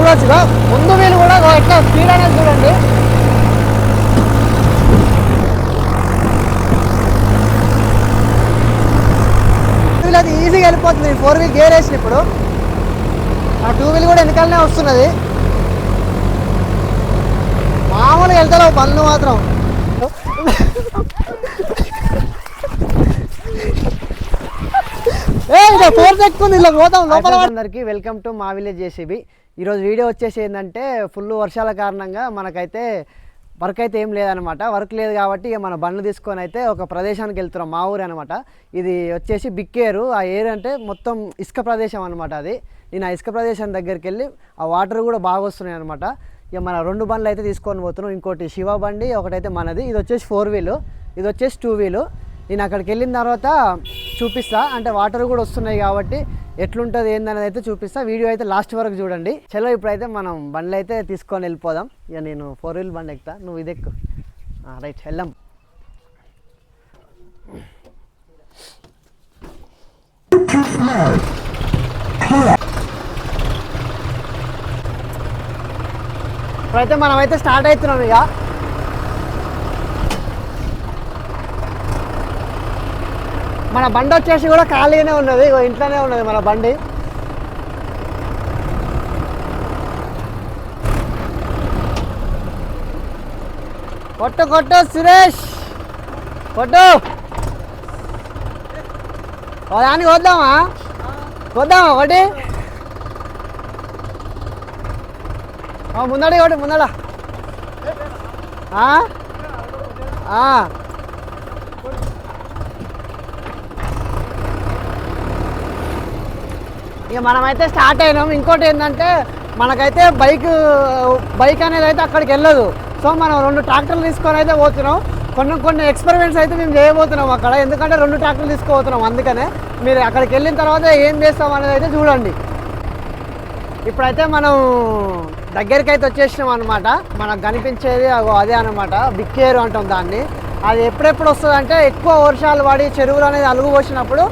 చూడొచ్చుగా ముందు వీలు కూడా ఎట్లా స్పీడ్ అనేది చూడండి. అది ఈజీగా వెళ్ళిపోతుంది. ఫోర్ వీల్ గేర్ వేసిన ఇప్పుడు. ఆ టూ వీల్ కూడా వెనకాలనే వస్తున్నది. మామూలుగా వెళ్తారు బండ్లు మాత్రం. ఫోర్స్ ఎక్కువ ఇలా పోతాం. లోపల అందరికి వెల్కమ్ టు మా విలేజ్ జేసీబీ. ఈరోజు వీడియో వచ్చేసి ఏంటంటే ఫుల్ వర్షాల కారణంగా మనకైతే వర్క్ అయితే ఏం లేదనమాట వర్క్ లేదు కాబట్టి ఇక మన బండ్లు తీసుకొని అయితే ఒక ప్రదేశానికి వెళ్తున్నాం. మా ఊరు అనమాట ఇది వచ్చేసి బిక్కేరు. ఆ ఏరు అంటే మొత్తం ఇసుక ప్రదేశం అనమాట అది. నేను ఆ ఇసుక ప్రదేశం దగ్గరికి వెళ్ళి ఆ వాటర్ కూడా బాగా వస్తున్నాయి అనమాట ఇక మన రెండు బండ్లు అయితే తీసుకొని పోతున్నాం. ఇంకోటి శివ బండి ఒకటైతే మనది. ఇది వచ్చేసి ఫోర్ వీలు ఇది వచ్చేసి టూ వీలు నేను అక్కడికి వెళ్ళిన తర్వాత చూపిస్తా. అంటే వాటర్ కూడా వస్తున్నాయి కాబట్టి ఎట్లుంటుంది ఏందనేది అయితే చూపిస్తా. వీడియో అయితే లాస్ట్ వరకు చూడండి. చలో ఇప్పుడైతే మనం బండ్లు అయితే తీసుకొని వెళ్ళిపోదాం. ఇక నేను ఫోర్ వీల్ బండి ఎక్కుతా. నువ్వు ఇది ఎక్కు. రైట్ వెళ్ళాం ఇప్పుడైతే మనం అయితే స్టార్ట్ అవుతున్నాం ఇక. మన బండి వచ్చేసి కూడా ఖాళీగానే ఉన్నది. ఇంట్లోనే ఉన్నది మన బండి. కొట్టు కొట్టు సురేష్! కొట్టు! ఓ దానికి వద్దామా వద్దామా ఒకటి? ముందడి ఒకటి ముందడ ఆ? ఆ. ఇక మనమైతే స్టార్ట్ అయినాం. ఇంకోటి ఏంటంటే మనకైతే బైక్ బైక్ అనేది అయితే అక్కడికి వెళ్ళదు. సో మనం రెండు ట్రాక్టర్లు తీసుకొని అయితే పోతున్నాం. కొన్ని కొన్ని ఎక్స్పెరిమెంట్స్ అయితే మేము చేయబోతున్నాం అక్కడ. ఎందుకంటే రెండు ట్రాక్టర్లు తీసుకుపోతున్నాం అందుకనే. మీరు అక్కడికి వెళ్ళిన తర్వాత ఏం చేస్తాం అనేది అయితే చూడండి. ఇప్పుడైతే మనం దగ్గరికి అయితే వచ్చేసినాం అనమాట మనకు కనిపించేది అగో అదే అనమాట బిక్కేరు అంటాం దాన్ని. అది ఎప్పుడెప్పుడు వస్తుంది అంటే ఎక్కువ వర్షాలు పడి చెరువులు అనేది అలుగు పోసినప్పుడు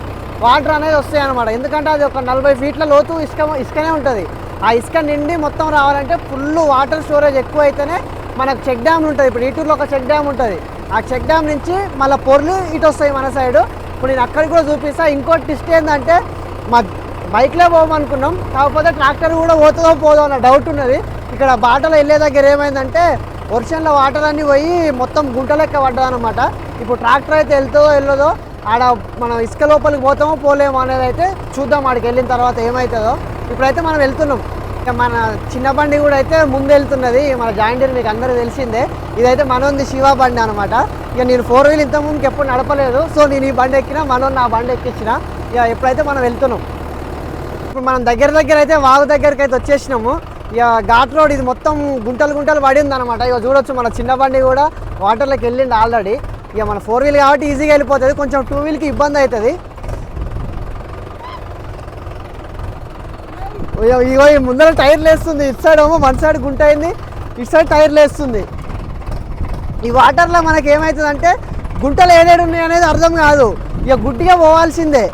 వాటర్ అనేది వస్తాయి అనమాట ఎందుకంటే అది ఒక నలభై ఫీట్ల లోతు ఇసుక ఇసుకనే ఉంటుంది. ఆ ఇసుక నిండి మొత్తం రావాలంటే ఫుల్ వాటర్ స్టోరేజ్ ఎక్కువ అయితేనే మనకు చెక్ డ్యామ్ ఉంటుంది. ఇప్పుడు ఈటూరులో ఒక చెక్ డ్యామ్ ఉంటుంది. ఆ చెక్ డ్యామ్ నుంచి మళ్ళీ పొర్లు ఇటు వస్తాయి మన సైడు. ఇప్పుడు నేను అక్కడికి కూడా చూపిస్తా. ఇంకోటి ట్విస్ట్ ఏంటంటే మా బైక్లో పోమనుకున్నాం కాకపోతే ట్రాక్టర్ కూడా పోతుందో పోదో అన్న డౌట్ ఉన్నది. ఇక్కడ బాటలో వెళ్ళే దగ్గర ఏమైందంటే వర్షంలో వాటర్ అన్నీ పోయి మొత్తం గుంట లెక్క పడ్డదనమాట ఇప్పుడు ట్రాక్టర్ అయితే వెళ్తుందో వెళ్ళదో ఆడ మనం ఇసుక లోపలికి పోతామో పోలేమో అనేది అయితే చూద్దాం ఆడికి వెళ్ళిన తర్వాత ఏమవుతుందో ఇప్పుడైతే మనం వెళ్తున్నాం. ఇక మన చిన్న బండి కూడా అయితే ముందు వెళ్తున్నది. మన జాయింట్ మీకు అందరూ తెలిసిందే. ఇదైతే మనోంది శివ బండి అనమాట ఇక నేను ఫోర్ వీల్ ఇంత ముందుకు ఎప్పుడు నడపలేదు. సో నేను ఈ బండి ఎక్కినా మనోన్ నా బండి ఎక్కించిన ఇక ఎప్పుడైతే మనం వెళ్తున్నాం. ఇప్పుడు మనం దగ్గర దగ్గర అయితే వాగు దగ్గరికి అయితే వచ్చేసినాము. ఇక ఘాట్ రోడ్ ఇది మొత్తం గుంటలు గుంటలు పడింది అనమాట ఇక చూడొచ్చు మన చిన్న బండి కూడా వాటర్లోకి వెళ్ళింది ఆల్రెడీ. ఇక మన ఫోర్ వీల్ కాబట్టి ఈజీగా వెళ్ళిపోతుంది. కొంచెం టూ వీల్కి ఇబ్బంది అవుతుంది. ఇగో ఈ ముందర టైర్లు వేస్తుంది ఇటు సైడ్ ఏమో వన్ సైడ్ గుంట అయింది. ఇటు సైడ్ టైర్లు వేస్తుంది ఈ వాటర్లో మనకి ఏమవుతుందంటే గుంటలు ఏడేడు ఉన్నాయి అనేది అర్థం కాదు. ఇక గుడ్డిగా పోవాల్సిందే.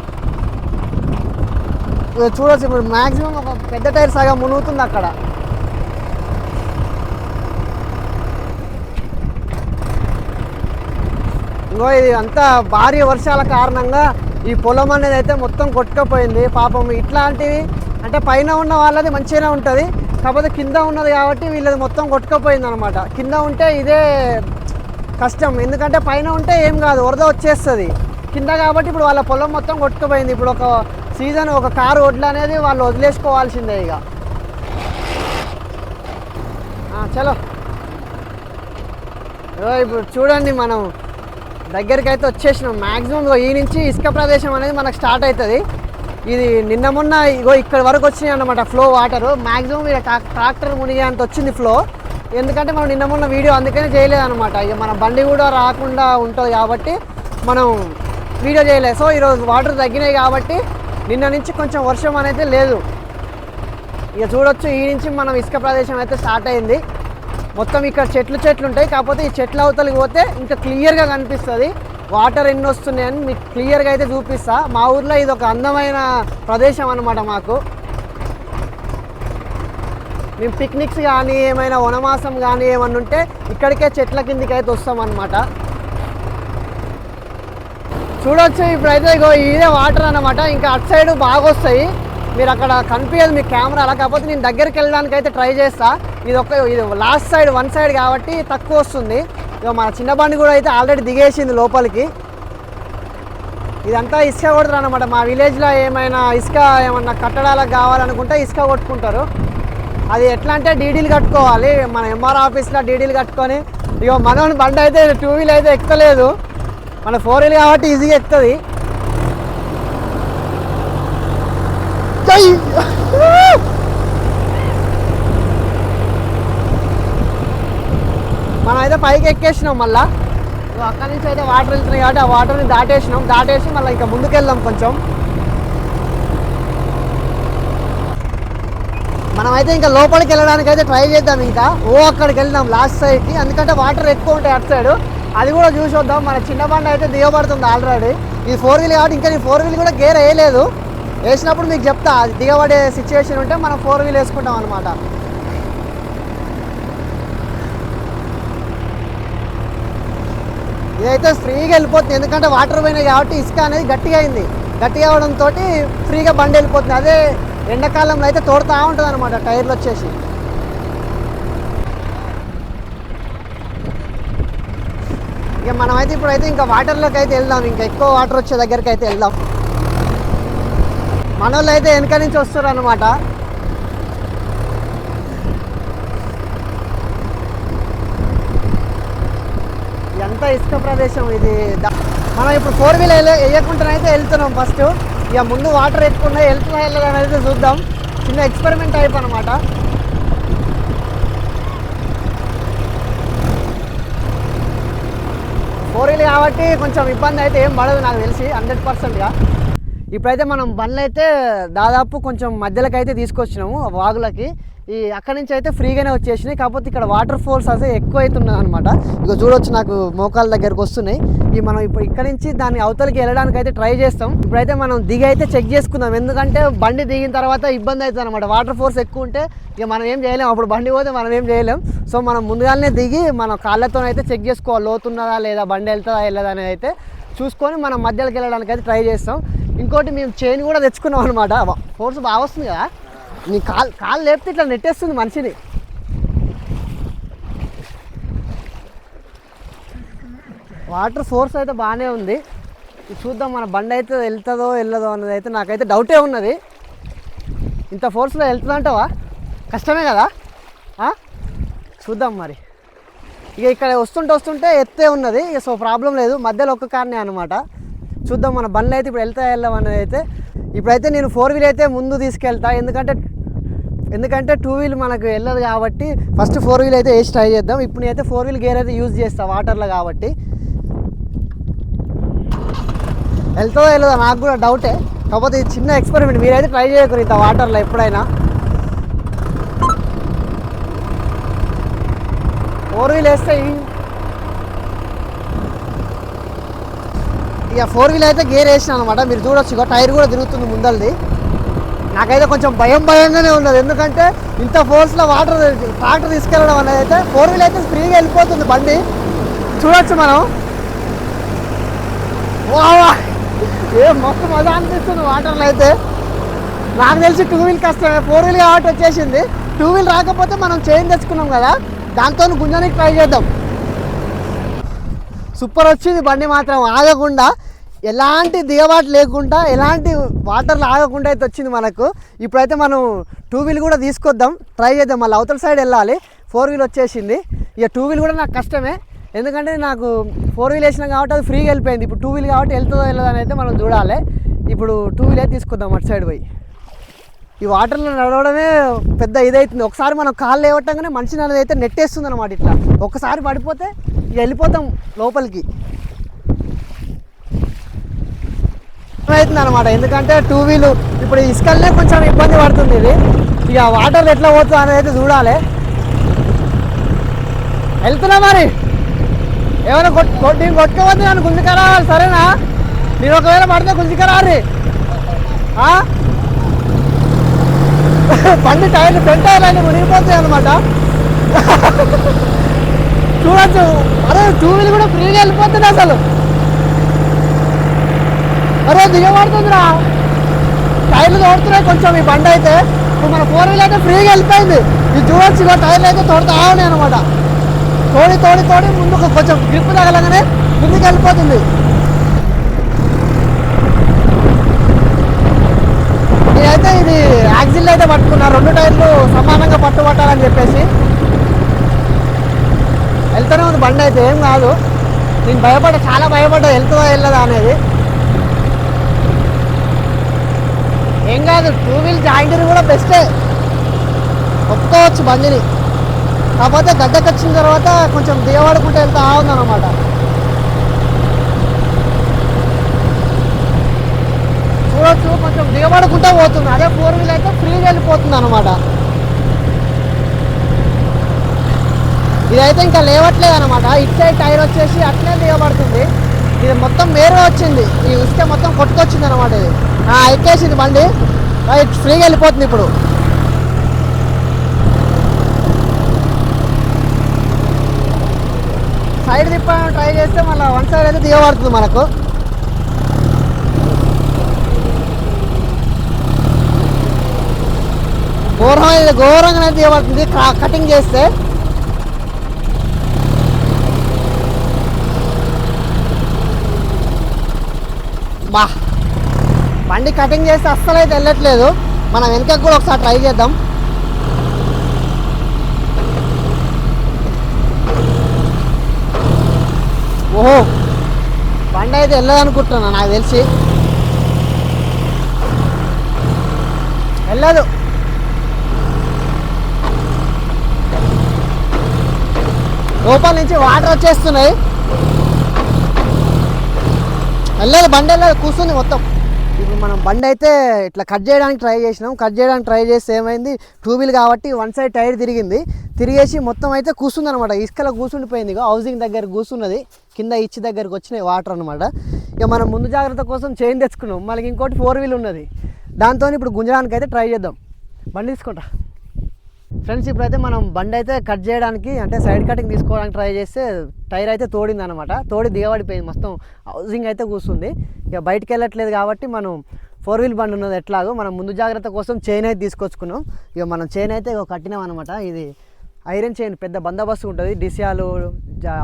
ఇక చూడొచ్చు ఇప్పుడు మ్యాక్సిమం ఒక పెద్ద టైర్ సగం మునుగుతుంది అక్కడ. ఇంకో ఇది అంతా భారీ వర్షాల కారణంగా ఈ పొలం అనేది అయితే మొత్తం కొట్టుకపోయింది. పాపం ఇట్లాంటివి అంటే పైన ఉన్న వాళ్ళది మంచిగానే ఉంటుంది. కాకపోతే కింద ఉన్నది కాబట్టి వీళ్ళది మొత్తం కొట్టుకపోయింది అనమాట కింద ఉంటే ఇదే కష్టం. ఎందుకంటే పైన ఉంటే ఏం కాదు వరద వచ్చేస్తుంది. కింద కాబట్టి ఇప్పుడు వాళ్ళ పొలం మొత్తం కొట్టుకుపోయింది. ఇప్పుడు ఒక సీజన్ ఒక కారు ఒడ్లు అనేది వాళ్ళు వదిలేసుకోవాల్సిందే ఇక. చలో. ఇప్పుడు చూడండి మనం. దగ్గరికి అయితే వచ్చేసినాం మ్యాక్సిమం ఈ నుంచి ఇసుక ప్రదేశం అనేది మనకు స్టార్ట్ అవుతుంది. ఇది నిన్న మొన్న ఇగో ఇక్కడ వరకు వచ్చినాయి అనమాట ఫ్లో వాటర్ మ్యాక్సిమం ఇక ట్రాక్టర్ మునిగేంత వచ్చింది ఫ్లో ఎందుకంటే మనం నిన్న మొన్న వీడియో అందుకనే చేయలేదన్నమాట. ఇక మన బండి కూడా రాకుండా ఉంటుంది కాబట్టి మనం వీడియో చేయలేదు. సో ఈరోజు వాటర్ తగ్గినాయి కాబట్టి నిన్న నుంచి కొంచెం వర్షం అనేది లేదు. ఇక చూడొచ్చు ఈ నుంచి మనం ఇసుక ప్రదేశం అయితే స్టార్ట్ అయింది. మొత్తం ఇక్కడ చెట్లు చెట్లు ఉంటాయి. కాకపోతే ఈ చెట్ల అవతలికి పోతే ఇంకా క్లియర్గా కనిపిస్తుంది. వాటర్ ఎన్ని వస్తున్నాయని మీకు క్లియర్గా అయితే చూపిస్తా. మా ఊర్లో ఇది ఒక అందమైన ప్రదేశం అనమాట మాకు. మేము పిక్నిక్స్ కానీ ఏమైనా వనమాసం కానీ ఏమన్నా ఉంటే ఇక్కడికే చెట్ల కిందికి అయితే వస్తామన్నమాట చూడొచ్చు ఇప్పుడైతే ఇగో ఇదే వాటర్ అన్నమాట. ఇంకా అటు సైడ్ బాగా వస్తాయి. మీరు అక్కడ కనిపించదు మీ కెమెరా అలా కాకపోతే నేను దగ్గరికి వెళ్ళడానికి అయితే ట్రై చేస్తాను ఇది ఒక ఇది లాస్ట్ సైడ్ వన్ సైడ్ కాబట్టి తక్కువ వస్తుంది. ఇక మన చిన్న బండి కూడా అయితే ఆల్రెడీ దిగేసింది లోపలికి. ఇదంతా ఇసుక కొడతారు అనమాట మా విలేజ్లో ఏమైనా ఇసుక ఏమన్నా కట్టడాలకు కావాలనుకుంటే ఇసుక కొట్టుకుంటారు. అది ఎట్లా అంటే డీడీలు కట్టుకోవాలి. మన ఎంఆర్ ఆఫీస్లో డీడీలు కట్టుకొని ఇక మనోని బండి అయితే టూ వీల్ అయితే ఎక్కలేదు. మన ఫోర్ వీల్ కాబట్టి ఈజీగా ఎక్కుతుంది మనం అయితే పైకి ఎక్కేసినాం మళ్ళా. అక్కడి నుంచి అయితే వాటర్ వెళ్తున్నాయి కాబట్టి ఆ వాటర్ని దాటేసినాం. దాటేసి మళ్ళీ ఇంకా ముందుకెళ్దాం కొంచెం. మనమైతే ఇంకా లోపలికి వెళ్ళడానికి అయితే ట్రై చేద్దాం ఇంకా. ఓ అక్కడికి వెళ్దాం లాస్ట్ సైడ్కి ఎందుకంటే వాటర్ ఎక్కువ ఉంటాయి అటు సైడ్ అది కూడా చూసి వద్దాం. మన చిన్న బండి అయితే దిగబడుతుంది ఆల్రెడీ ఇది ఫోర్ వీల్ కాబట్టి ఇంకా ఫోర్ వీల్ కూడా గేర్ వేయలేదు. వేసినప్పుడు మీకు చెప్తా. దిగబడే సిచ్యువేషన్ ఉంటే మనం ఫోర్ వీల్ వేసుకుంటాం అనమాట ఇదైతే ఫ్రీగా వెళ్ళిపోతుంది. ఎందుకంటే వాటర్ పోయినాయి కాబట్టి ఇసుక అనేది గట్టిగా అయింది. గట్టిగా అవడంతో ఫ్రీగా బండి వెళ్ళిపోతుంది. అదే ఎండాకాలంలో అయితే తోడుతూ ఉంటుంది అనమాట టైర్లు వచ్చేసి. ఇక మనమైతే ఇప్పుడైతే ఇంకా వాటర్లోకి అయితే వెళ్దాం. ఇంకా ఎక్కువ వాటర్ వచ్చే దగ్గరికి అయితే వెళ్దాం. మన వాళ్ళు అయితే వెనక నుంచి వస్తారు అనమాట ఎంత ఇసుక ప్రదేశం ఇది? మనం ఇప్పుడు ఫోర్ వీల్ వేయకుండానైతే వెళ్తున్నాం ఫస్ట్ ఇక ముందు వాటర్ ఎక్కువ వెళ్తున్నా వెళ్ళదని అయితే చూద్దాం. చిన్న ఎక్స్పెరిమెంట్ టైప్ అనమాట ఫోర్ వీలర్ కాబట్టి కొంచెం ఇబ్బంది అయితే ఏం పడదు నాకు తెలిసి హండ్రెడ్ పర్సెంట్గా ఇప్పుడైతే మనం బండ్లు అయితే దాదాపు కొంచెం మధ్యలోకి అయితే తీసుకొచ్చినాము ఆ వాగులకి. ఈ అక్కడి నుంచి అయితే ఫ్రీగానే వచ్చేసినాయి. కాకపోతే ఇక్కడ వాటర్ ఫోల్స్ అయితే ఎక్కువ అవుతున్నాయి అనమాట ఇక చూడొచ్చు నాకు మోకాల దగ్గరకు వస్తున్నాయి. ఈ మనం ఇప్పుడు ఇక్కడ నుంచి దాని అవతలకి వెళ్ళడానికి అయితే ట్రై చేస్తాం. ఇప్పుడైతే మనం దిగి అయితే చెక్ చేసుకుందాం. ఎందుకంటే బండి దిగిన తర్వాత ఇబ్బంది అవుతుంది అనమాట వాటర్ ఫోర్స్ ఎక్కువ ఉంటే ఇక మనం ఏం చేయలేం. అప్పుడు బండి పోతే మనం ఏం చేయలేం. సో మనం ముందుగానే దిగి మన కాళ్ళతో అయితే చెక్ చేసుకోవాలి. లోతున్నదా లేదా? బండి వెళ్తుందా? వెళ్ళదా? అనేది అయితే చూసుకొని మనం మధ్యలోకి వెళ్ళడానికి అయితే ట్రై చేస్తాం. ఇంకోటి మేము చైన్ కూడా తెచ్చుకున్నాం అనమాట ఫోర్స్ బాగా వస్తుంది కదా? నీ కాలు కాలు లేపితే ఇట్లా నెట్టేస్తుంది మనిషిని. వాటర్ ఫోర్స్ అయితే బాగానే ఉంది. చూద్దాం మన బండి అయితే వెళ్తుందో వెళ్ళదో అన్నది అయితే నాకైతే డౌటే ఉన్నది. ఇంత ఫోర్స్లో వెళ్తుందంటావా కష్టమే కదా? చూద్దాం మరి. ఇక ఇక్కడ వస్తుంటే వస్తుంటే ఎత్తే ఉన్నది. ఇక సో ప్రాబ్లం లేదు. మధ్యలో ఒక్క కార్నే అనమాట చూద్దాం మన బండ్లు అయితే ఇప్పుడు వెళ్తా వెళ్ళాం అనేది అయితే. ఇప్పుడైతే నేను ఫోర్ వీల్ అయితే ముందు తీసుకెళ్తా. ఎందుకంటే ఎందుకంటే టూ వీల్ మనకు వెళ్ళదు కాబట్టి ఫస్ట్ ఫోర్ వీల్ అయితే వేసి ట్రై చేద్దాం. ఇప్పుడు నేనైతే ఫోర్ వీల్ గేర్ అయితే యూజ్ చేస్తా వాటర్లో కాబట్టి. వెళ్తుందో వెళ్ళదో నాకు కూడా డౌటే కాకపోతే ఇది చిన్న ఎక్స్పెరిమెంట్ మీరైతే ట్రై చేయకూడదు ఇంత వాటర్లో ఎప్పుడైనా. ఫోర్ వీల్ వేస్తాయి ఇక ఫోర్ వీల్ అయితే గేర్ వేసిన అనమాట. మీరు చూడొచ్చు ఇక టైర్ కూడా తిరుగుతుంది ముందలది. నాకైతే కొంచెం భయం భయంగానే ఉన్నది. ఎందుకంటే ఇంత ఫోర్స్లో వాటర్ ట్రాక్టర్ తీసుకెళ్ళడం అనేది అయితే ఫోర్ వీల్ అయితే ఫ్రీగా వెళ్ళిపోతుంది బండి. చూడొచ్చు మనం. వావా! ఏ మస్తు మజా అనిపిస్తుంది వాటర్లో అయితే. నాకు తెలిసి టూ వీల్ కష్టమే. ఫోర్ వీల్ కాబట్టి వచ్చేసింది. టూ వీల్ రాకపోతే మనం చైన్ తెచ్చుకున్నాం కదా. దాంతో గుంజానికి ట్రై చేద్దాం. సూపర్ వచ్చింది బండి మాత్రం. ఆగకుండా ఎలాంటి దిగబాటు లేకుండా ఎలాంటి వాటర్ ఆగకుండా అయితే వచ్చింది మనకు. ఇప్పుడైతే మనం టూ వీల్ కూడా తీసుకొద్దాం. ట్రై చేద్దాం. మళ్ళీ అవతల సైడ్ వెళ్ళాలి. ఫోర్ వీల్ వచ్చేసింది. ఇక టూ వీల్ కూడా నాకు కష్టమే. ఎందుకంటే నాకు ఫోర్ వీల్ వేసినాం కాబట్టి అది ఫ్రీగా వెళ్ళిపోయింది. ఇప్పుడు టూ వీల్ కాబట్టి వెళ్తుందో వెళ్ళదో అని అయితే మనం చూడాలి. ఇప్పుడు టూ వీలే తీసుకుందాం తీసుకొద్దాం అటు సైడ్ పోయి. ఈ వాటర్లో నడవడమే పెద్ద ఇదైతుంది. ఒకసారి మనం కాళ్ళు లేవటంగానే మనిషిని అనేది అయితే నెట్టేస్తుంది అనమాట ఇట్లా. ఒకసారి పడిపోతే ఇక వెళ్ళిపోతాం లోపలికి. అవుతుంది అనమాట ఎందుకంటే టూ వీలు ఇప్పుడు ఇసుకల్నే కొంచెం ఇబ్బంది పడుతుంది ఇది. ఇక వాటర్ ఎట్లా పోతుంది అనేది అయితే చూడాలి. వెళ్తున్నా మరి? ఏమైనా కొట్టి కొట్టుకోవద్దు నన్ను రావాలి సరేనా? నేను ఒకవేళ పడితే గుంజుకరారి బండి టైర్లు ఫ్రంట్ టైర్లు అన్ని మునిగిపోతాయి అనమాట చూడొచ్చు. అదే టూ వీల్ కూడా ఫ్రీగా వెళ్ళిపోతుంది అసలు. అరే దిగబడుతుందిరా. టైర్లు తోడుతున్నాయి కొంచెం ఈ బండి అయితే. ఇప్పుడు మన ఫోర్ వీల్ అయితే ఫ్రీగా వెళ్ళిపోయింది. ఇది చూడొచ్చు ఇక టైర్లు అయితే తోడుతా ఉన్నాయి అనమాట తోడి తోడి తోడి ముందుకు కొంచెం గ్రిప్ తగలగానే ముందుకు వెళ్ళిపోతుంది. నేనైతే ఇది యాక్సిల్ అయితే పట్టుకున్నా. రెండు టైర్లు సమానంగా పట్టుబట్టాలని చెప్పేసి. వెళ్తూనే ఉంది బండి అయితే ఏం కాదు. నేను భయపడ్డా చాలా భయపడ్డా వెళ్తుందా వెళ్ళదా అనేది. ఏం కాదు టూ వీల్ జాయింట్ కూడా బెస్టే ఒప్పుకోవచ్చు బండిని. కాకపోతే గడ్డకు వచ్చిన తర్వాత కొంచెం దిగబడుకుంటూ వెళ్తా ఉందన్నమాట. చూడొచ్చు కొంచెం దిగబడుకుంటా పోతుంది. అదే ఫోర్ వీల్ అయితే ఫ్రీగా వెళ్ళిపోతుంది అనమాట ఇదైతే ఇంకా లేవట్లేదు అనమాట ఇటు సైడ్ టైర్ వచ్చేసి అట్లే దిగబడుతుంది. ఇది మొత్తం మేరుగా వచ్చింది. ఈ ఉస్తే మొత్తం కొట్టుకొచ్చింది అనమాట ఇది. ఎక్కేసింది బండి. రైట్ ఫ్రీగా వెళ్ళిపోతుంది ఇప్పుడు. సైడ్ తిప్పడం ట్రై చేస్తే మళ్ళీ వన్ సైడ్ అయితే దిగబడుతుంది మనకు. ఘోరమైన ఘోరంగా దిగబడుతుంది. కటింగ్ చేస్తే. బా. బండి కటింగ్ చేస్తే అస్సలు అయితే వెళ్ళట్లేదు మనం వెనకకు కూడా ఒకసారి ట్రై చేద్దాం. ఓహో బండి అయితే వెళ్ళదనుకుంటున్నా నాకు తెలిసి. వెళ్ళదు. లోపల నుంచి వాటర్ వచ్చేస్తున్నాయి. వెళ్ళదు బండి వెళ్ళదు కూర్చుంది మొత్తం. ఇప్పుడు మనం బండి అయితే ఇట్లా కట్ చేయడానికి ట్రై చేసినాం. కట్ చేయడానికి ట్రై చేస్తే ఏమైంది? టూ వీల్ కాబట్టి వన్ సైడ్ టైర్ తిరిగింది. తిరిగేసి మొత్తం అయితే కూర్చుంది అనమాట ఇసుకలో కూర్చుండిపోయింది. హౌసింగ్ దగ్గర కూర్చున్నది. కింద ఇచ్చి దగ్గరకు వచ్చినాయి వాటర్ అనమాట ఇక మనం ముందు జాగ్రత్త కోసం చైన్ తెచ్చుకున్నాం. మనకి ఇంకోటి ఫోర్ వీల్ ఉన్నది. దాంతో ఇప్పుడు గుంజడానికి అయితే ట్రై చేద్దాం. బండి తీసుకుంటా. ఫ్రెండ్స్ ఇప్పుడైతే మనం బండి అయితే కట్ చేయడానికి అంటే సైడ్ కటింగ్ తీసుకోవడానికి ట్రై చేస్తే టైర్ అయితే తోడింది అనమాట తోడి దిగబడిపోయింది మొత్తం. హౌసింగ్ అయితే కూర్చుంది ఇక బయటికి వెళ్ళట్లేదు కాబట్టి మనం ఫోర్ వీల్ బండి ఉన్నది ఎట్లాగో మనం ముందు జాగ్రత్త కోసం చైన్ అయితే తీసుకొచ్చుకున్నాం. ఇక మనం చైన్ అయితే ఇక కట్టినాం అనమాట ఇది ఐరన్ చైన్ పెద్ద బందోబస్తు ఉంటుంది. డిసియాలు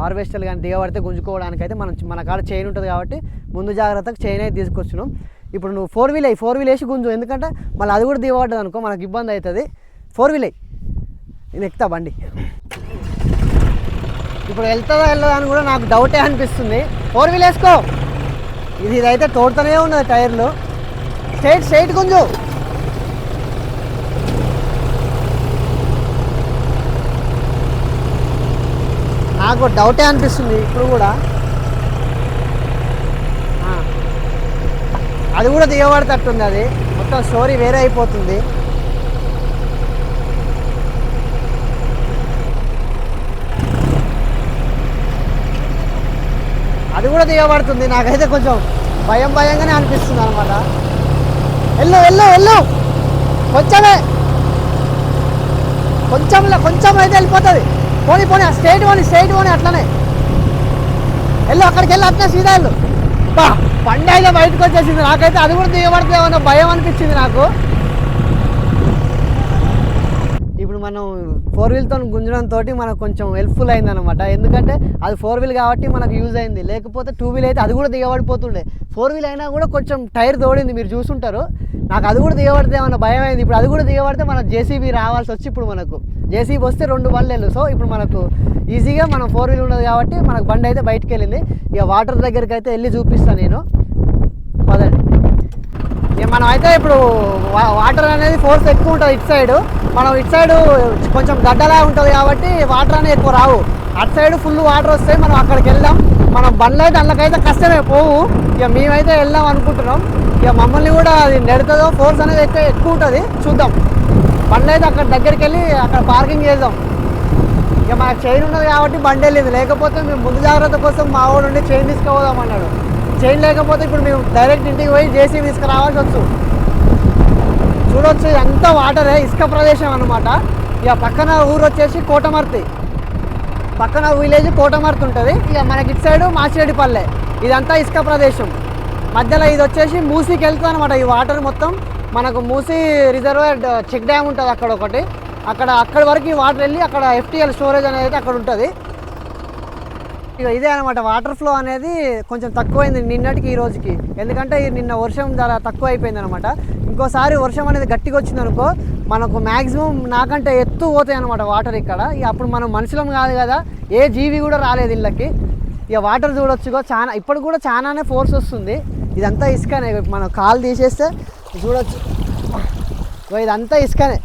హార్వెస్టర్లు కానీ దిగబడితే గుంజుకోవడానికి అయితే మనం మన కాడ చైన్ ఉంటుంది కాబట్టి ముందు జాగ్రత్తగా చైన్ అయితే తీసుకొచ్చినాం ఇప్పుడు నువ్వు ఫోర్ వీల్ అయ్యి ఫోర్ వీల్ వేసి గుంజు. ఎందుకంటే మళ్ళీ అది కూడా దిగబడ్డది అనుకో మనకు ఇబ్బంది అవుతుంది. ఫోర్ వీల్ అయ్యి నేను ఎక్కుతా బండి. ఇప్పుడు వెళ్తుందా వెళ్ళదా అని కూడా నాకు డౌటే అనిపిస్తుంది. ఫోర్ వీల్ వేసుకో. ఇది ఇదైతే తోడుతూనే ఉన్నది టైర్లు. స్ట్రైట్ స్ట్రైట్ గుంజు. నాకు డౌటే అనిపిస్తుంది ఇప్పుడు కూడా. అది కూడా దిగబడతట్టుంది అది. మొత్తం స్టోరీ వేరే అయిపోతుంది. అది కూడా దిగబడుతుంది. నాకైతే కొంచెం భయం భయంగానే అనిపిస్తుంది అనమాట వెళ్ళు వెళ్ళు వెళ్ళు. కొంచెమే. కొంచెం కొంచెం అయితే వెళ్ళిపోతుంది. పోనీ పోనీ స్ట్రైట్ పోనీ స్ట్రైట్ పోనీ అట్లనే. వెళ్ళు అక్కడికి వెళ్ళి అట్లనే సీదా వెళ్ళు. బా అయితే బయటకు వచ్చేసింది. నాకైతే అది కూడా దిగబడుతుంది ఏమన్నా భయం అనిపించింది నాకు ఇప్పుడు మనం ఫోర్ వీల్తో గుంజడంతో మనకు కొంచెం హెల్ప్ఫుల్ అయింది అనమాట ఎందుకంటే అది ఫోర్ వీల్ కాబట్టి మనకు యూజ్ అయింది. లేకపోతే టూ వీల్ అయితే అది కూడా దిగబడిపోతుండే. ఫోర్ వీల్ అయినా కూడా కొంచెం టైర్ తోడింది. మీరు చూసుంటారు. నాకు అది కూడా దిగబడితే ఏమన్నా భయం అయింది? ఇప్పుడు అది కూడా దిగబడితే మన జేసీబీ రావాల్సి వచ్చి ఇప్పుడు మనకు. జేసీబీ వస్తే రెండు బండ్లు వెళ్ళు. సో ఇప్పుడు మనకు ఈజీగా మనం ఫోర్ వీల్ ఉన్నది కాబట్టి మనకు బండి అయితే బయటకు వెళ్ళింది. ఇక వాటర్ దగ్గరికి అయితే వెళ్ళి చూపిస్తాను నేను. పదండి. మనం అయితే ఇప్పుడు వా- వాటర్ అనేది ఫోర్స్ ఎక్కువ ఉంటుంది ఇటు సైడ్. మనం ఇటు సైడ్ కొంచెం గడ్డలా ఉంటుంది కాబట్టి వాటర్ అనేది ఎక్కువ రావు. అటు సైడ్ ఫుల్ వాటర్ వస్తాయి మనం అక్కడికి వెళ్దాం. మనం బండ్లు అయితే అందులోకైతే కష్టమే పోవు. ఇక మేమైతే వెళ్దాం అనుకుంటున్నాం. ఇక మమ్మల్ని కూడా అది నెడుతుందో ఫోర్స్ అనేది అయితే ఎక్కువ ఉంటుంది. చూద్దాం. బండ్లు అయితే అక్కడ దగ్గరికి వెళ్ళి అక్కడ పార్కింగ్ చేద్దాం. ఇక మనకు చైన్ ఉన్నది కాబట్టి బండి వెళ్ళింది. లేకపోతే మేము ముందు జాగ్రత్త కోసం మా వాడు ఉండి చైన్ తీసుకుపోదాం అన్నాడు. చైన్ లేకపోతే ఇప్పుడు మేము డైరెక్ట్ ఇంటికి పోయి జేసీ తీసుకురావాల్సి వచ్చు. చూడొచ్చు ఇదంతా వాటరే ఇసుక ప్రదేశం అనమాట ఇక పక్కన ఊరు వచ్చేసి కోటమర్తి. పక్కన విలేజ్ కోటమర్తి ఉంటుంది. ఇక మనకి ఇటు సైడ్ మాచిరెడ్డిపల్లె ఇదంతా ఇసుక ప్రదేశం. మధ్యలో ఇది వచ్చేసి మూసీకి వెళ్తుంది అనమాట ఈ వాటర్ మొత్తం. మనకు మూసీ రిజర్వాయర్ చెక్ డ్యామ్ ఉంటుంది అక్కడ ఒకటి. అక్కడ అక్కడి వరకు ఈ వాటర్ వెళ్ళి అక్కడ ఎఫ్టీఎల్ స్టోరేజ్ అనేది అక్కడ ఉంటుంది. ఇక ఇదే అనమాట వాటర్ ఫ్లో అనేది కొంచెం తక్కువైంది నిన్నటికి ఈ రోజుకి. ఎందుకంటే నిన్న వర్షం చాలా తక్కువ అయిపోయింది అనమాట ఇంకోసారి వర్షం అనేది గట్టిగా వచ్చింది అనుకో మనకు మ్యాక్సిమం నాకంటే ఎత్తు పోతాయి అనమాట వాటర్ ఇక్కడ. ఇక అప్పుడు మనం మనుషులం కాదు కదా ఏ జీవి కూడా రాలేదు ఇళ్ళకి. ఇక వాటర్ చూడొచ్చుగో చాలా ఇప్పుడు కూడా చాలానే ఫోర్స్ వస్తుంది. ఇదంతా ఇసుకనే మనం కాలు తీసేస్తే చూడొచ్చు. ఇదంతా ఇసుకనే.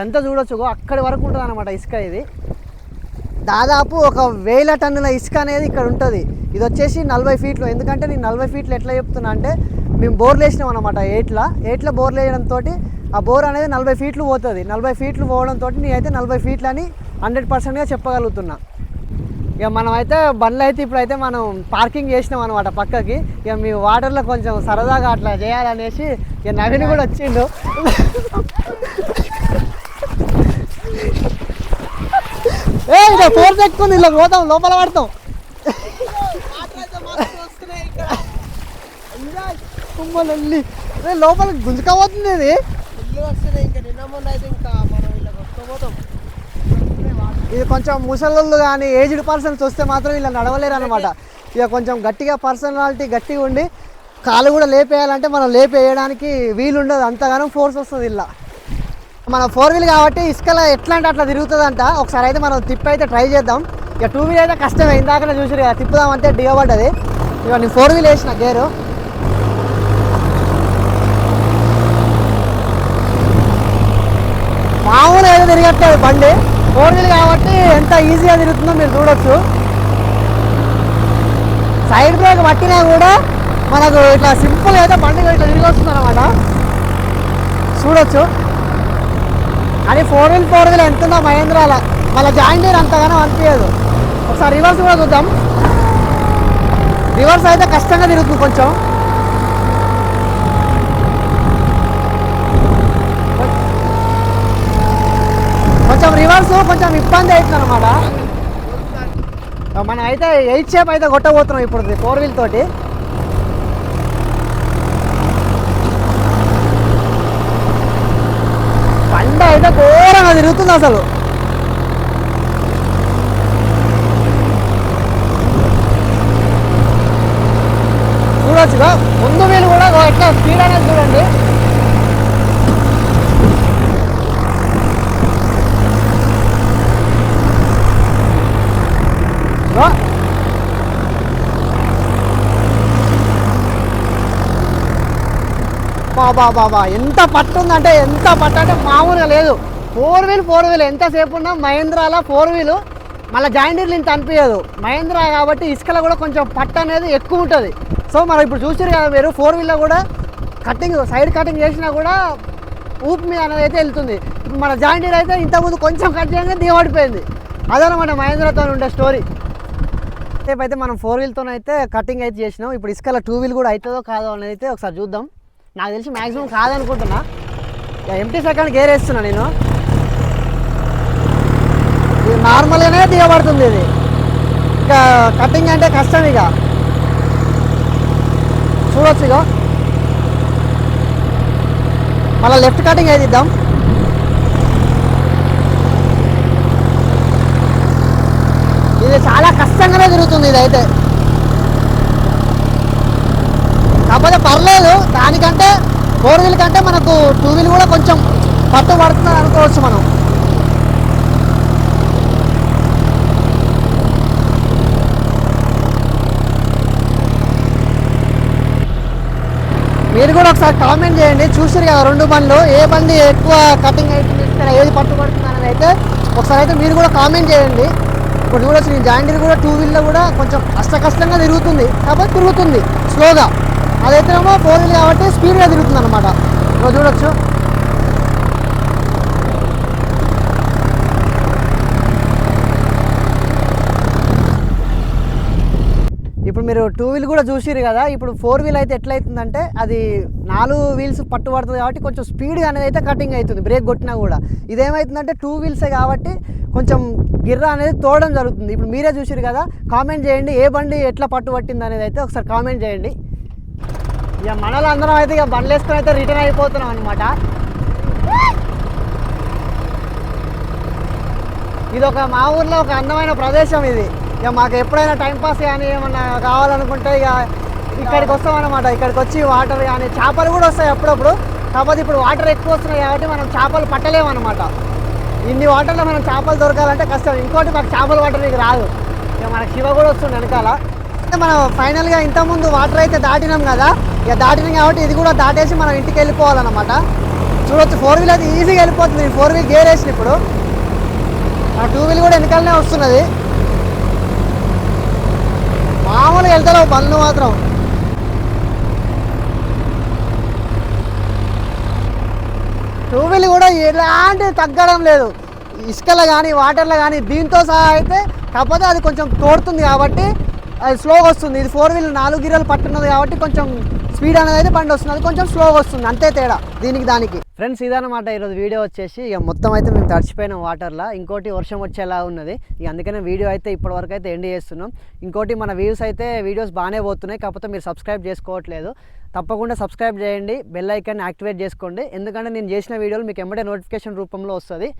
అంతా చూడొచ్చు. గో అక్కడి వరకు ఉంటుంది అనమాట ఇసుక ఇది. దాదాపు ఒక వేల టన్నుల ఇసుక అనేది ఇక్కడ ఉంటుంది. ఇది వచ్చేసి నలభై ఫీట్లు. ఎందుకంటే నేను నలభై ఫీట్లు ఎట్లా చెప్తున్నా అంటే మేము బోర్లు వేసినాం అనమాట ఏట్ల. ఏట్ల బోర్లు వేయడంతో ఆ బోర్ అనేది నలభై ఫీట్లు పోతుంది. నలభై ఫీట్లు పోవడంతో నేనైతే నలభై ఫీట్లు అని హండ్రెడ్ పర్సెంట్గా చెప్పగలుగుతున్నా. ఇక మనం అయితే బండ్లు అయితే ఇప్పుడైతే మనం పార్కింగ్ చేసినాం అనమాట పక్కకి. ఇక మీ వాటర్లో కొంచెం సరదాగా అట్లా చేయాలనేసి ఇక నవీన్ కూడా వచ్చిండు. ఏ ఇక్కడ ఫోర్స్ ఎక్కువ ఉంది ఇలా పోతాం లోపల పడతాం. కుమ్మలల్లి. అదే లోపల గుంజుకపోతుంది ఇది? ఇది కొంచెం ముసలోళ్ళు కానీ ఏజ్డ్ పర్సన్స్ వస్తే మాత్రం ఇలా నడవలేరు అనమాట ఇక కొంచెం గట్టిగా పర్సనాలిటీ గట్టిగా ఉండి కాలు కూడా లేపేయాలంటే మనం లేపేయడానికి వీలుండదు. అంతగానో ఫోర్స్ వస్తుంది ఇలా. మన ఫోర్ వీల్ కాబట్టి ఇసుకలో ఎట్లా అంటే అట్లా తిరుగుతుందంట. ఒకసారి అయితే మనం తిప్పి అయితే ట్రై చేద్దాం. ఇక టూ వీల్ అయితే కష్టమే ఇందాకనే చూసారు కదా తిప్పుదామంటే దిగబడ్డది ఇక నేను ఫోర్ వీల్ వేసిన గేరు. మామూలు ఏదో తిరగట్లేదు బండి. ఫోర్ వీల్ కాబట్టి ఎంత ఈజీగా తిరుగుతుందో మీరు చూడొచ్చు. సైడ్ బ్రేక్ పట్టినా కూడా మనకు ఇట్లా సింపుల్ అయితే బండి ఇట్లా తిరిగి వస్తుంది అనమాట చూడొచ్చు. అది ఫోర్ వీల్ ఫోర్ వీల్ ఎంత ఉందో మహేంద్రాల. మళ్ళీ జాయింట్ వీల్ అంతగానో అనిపించదు ఒకసారి రివర్స్ కూడా చూద్దాం. రివర్స్ అయితే కష్టంగా తిరుగుతుంది కొంచెం. కొంచెం రివర్స్ కొంచెం ఇబ్బంది అవుతుంది అనమాట మనం అయితే ఎయిట్ షేప్ అయితే కొట్టబోతున్నాం ఇప్పుడు ఫోర్ వీల్ తోటి బండి అయితే ఘోరంగా తిరుగుతుంది అసలు చూడొచ్చుగా ముందు వీలు కూడా ఎట్లా స్పీడ్ అనేది చూడండి ఇగో. బాబా బాబా ఎంత పట్టు ఉందంటే ఎంత పట్టు అంటే మామూలుగా లేదు. ఫోర్ వీల్ ఫోర్ వీల్ ఎంతసేపు ఉన్నా మహేంద్రాల ఫోర్ వీలు మళ్ళీ జాయింట్ ఇంత అనిపించదు. మహేంద్రా కాబట్టి ఇసుకలో కూడా కొంచెం పట్టు అనేది ఎక్కువ ఉంటుంది. సో మనం ఇప్పుడు చూసారు కదా మీరు ఫోర్ వీల్లో కూడా కటింగ్ సైడ్ కటింగ్ చేసినా కూడా ఊపి మీద అనేది అయితే వెళ్తుంది. మన జాయింట్ అయితే ఇంతకుముందు కొంచెం కట్ చేయగానే దిగబడిపోయింది అదనమాట మహేంద్రతో ఉండే స్టోరీ రేపు అయితే మనం ఫోర్ వీల్తో అయితే కటింగ్ అయితే చేసినాం. ఇప్పుడు ఇసుకల టూ వీల్ కూడా అవుతుందో కాదో అనేది అయితే ఒకసారి చూద్దాం. నాకు తెలిసి మ్యాక్సిమం కాదనుకుంటున్నా. ఎంటీ సెకండ్ గేర్ వేస్తున్నా నేను. ఇది నార్మల్గానే దిగబడుతుంది ఇది. ఇక కటింగ్ అంటే కష్టం ఇక. చూడొచ్చు ఇక మళ్ళీ లెఫ్ట్ కటింగ్ అయితే ఇద్దాం ఇది చాలా కష్టంగానే తిరుగుతుంది ఇది అయితే కాకపోతే పర్లేదు దానికంటే ఫోర్ వీల్ కంటే మనకు టూ వీల్ కూడా కొంచెం పట్టు పడుతుంది అనుకోవచ్చు మనం. మీరు కూడా ఒకసారి కామెంట్ చేయండి. చూసారు కదా రెండు బండ్లు ఏ బండి ఎక్కువ కటింగ్ అవుతుంది ఏది పట్టుబడుతుంది అని అయితే ఒకసారి అయితే మీరు కూడా కామెంట్ చేయండి. ఇప్పుడు చూడొచ్చు నేను జాయింట్ కూడా టూ వీల్లో కూడా కొంచెం కష్ట కష్టంగా తిరుగుతుంది. కాకపోతే తిరుగుతుంది స్లోగా అదైతేనేమో ఏమో వీల్ కాబట్టి స్పీడ్గా తిరుగుతుంది అనమాట చూడొచ్చు. ఇప్పుడు మీరు టూ వీల్ కూడా చూసిరు కదా ఇప్పుడు ఫోర్ వీల్ అయితే ఎట్లయితుందంటే అది నాలుగు వీల్స్ పట్టుబడుతుంది కాబట్టి కొంచెం స్పీడ్గా అనేది అయితే కటింగ్ అవుతుంది బ్రేక్ కొట్టినా కూడా. ఇదేమవుతుందంటే టూ వీల్సే కాబట్టి కొంచెం గిర్ర అనేది తోడడం జరుగుతుంది. ఇప్పుడు మీరే చూసిరు కదా కామెంట్ చేయండి ఏ బండి ఎట్లా పట్టుబట్టింది అనేది అయితే ఒకసారి కామెంట్ చేయండి. ఇక మనలో అందరం అయితే ఇక బండ్లు వేసుకొని అయితే రిటర్న్ అయిపోతున్నాం అనమాట ఇది ఒక మా ఊర్లో ఒక అందమైన ప్రదేశం ఇది. ఇక మాకు ఎప్పుడైనా టైంపాస్ కానీ ఏమన్నా కావాలనుకుంటే ఇక ఇక్కడికి వస్తామన్నమాట ఇక్కడికి వచ్చి వాటర్ కానీ చేపలు కూడా వస్తాయి అప్పుడప్పుడు. కాకపోతే ఇప్పుడు వాటర్ ఎక్కువ వస్తున్నాయి కాబట్టి మనం చేపలు పట్టలేము అనమాట ఇన్ని వాటర్లో మనం చేపలు దొరకాలంటే కష్టం. ఇంకోటి మాకు చేపలు నీకు రాదు. ఇక మనకి శివ కూడా వస్తుంది వెనకాల. అంటే మనం ఫైనల్గా ఇంతకుముందు వాటర్ అయితే దాటినాం కదా. ఇక దాటినాం కాబట్టి ఇది కూడా దాటేసి మనం ఇంటికి వెళ్ళిపోవాలన్నమాట. చూడొచ్చు ఫోర్ వీల్ అది ఈజీగా వెళ్ళిపోతుంది. ఫోర్ వీల్ గేర్ వేసిన ఇప్పుడు. ఆ టూ వీల్ కూడా వెనకాలనే వస్తున్నది. మామూలుగా వెళ్తారు బండ్లు మాత్రం. టూ వీల్ కూడా ఎలాంటి తగ్గడం లేదు. ఇసుకలో కానీ వాటర్లో కానీ దీంతో సహా అయితే కాకపోతే అది కొంచెం తోడుతుంది కాబట్టి అది స్లోగా వస్తుంది. ఇది ఫోర్ వీల్ నాలుగు గిర్రలు పట్టున్నది కాబట్టి కొంచెం స్పీడ్ అనేది అయితే బండి వస్తుంది. అది కొంచెం స్లోగా వస్తుంది. అంతే తేడా. దీనికి దానికి. ఫ్రెండ్స్ ఇదన్నమాట ఈరోజు వీడియో వచ్చేసి ఇక మొత్తం అయితే మేము తడిచిపోయినాం వాటర్లో ఇంకోటి వర్షం వచ్చేలా ఉన్నది. ఇక అందుకనే వీడియో అయితే ఇప్పటివరకు అయితే ఎండ్ చేస్తున్నాం. ఇంకోటి మన వ్యూస్ అయితే వీడియోస్ బాగానే పోతున్నాయి. కాకపోతే మీరు సబ్స్క్రైబ్ చేసుకోవట్లేదు. తప్పకుండా సబ్స్క్రైబ్ చేయండి. బెల్ ఐకాన్ యాక్టివేట్ చేసుకోండి. ఎందుకంటే నేను చేసిన వీడియోలు మీకు ఎమ్మటే నోటిఫికేషన్ రూపంలో వస్తుంది.